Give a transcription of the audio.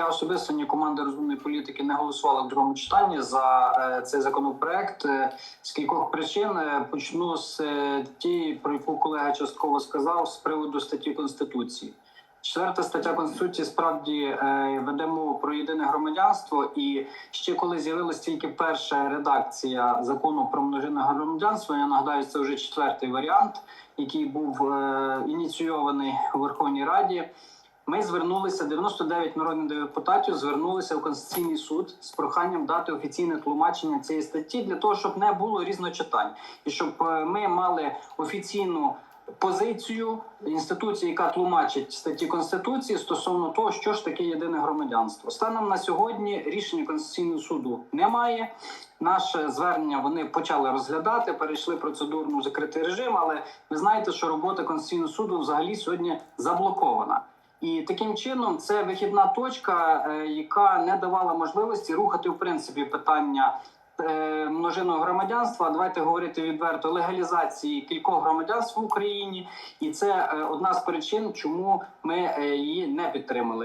я особисто, ні команда розумної політики не голосувала в другому читанні за е, цей законопроект е, з кількох причин. Е, Почну з тієї, про яку колега частково сказав, з приводу статті конституції. Четверта стаття конституції справді веде мову про єдине громадянство, і ще коли з'явилася тільки перша редакція закону про множинне громадянство, я нагадаю, це вже четвертий варіант, який був ініційований у Верховній Раді. Ми звернулися 99 народних депутатів. Звернулися в конституційний суд з проханням дати офіційне тлумачення цієї статті для того, щоб не було різночитань, і щоб е, ми мали офіційну позицію інституції, яка тлумачить статті конституції стосовно того, що ж таке єдине громадянство. Станом на сьогодні рішення конституційного суду немає. Наше звернення вони почали розглядати, перейшли процедурну закритий режим. Але ви знаєте, що робота конституційного суду взагалі сьогодні заблокована. І таким чином це вихідна точка, е, яка не давала можливості рухати в принципі питання е, множинного громадянства. Давайте говорити відверто легалізації кількох громадянств в Україні, і це е, одна з причин, чому ми її не підтримали.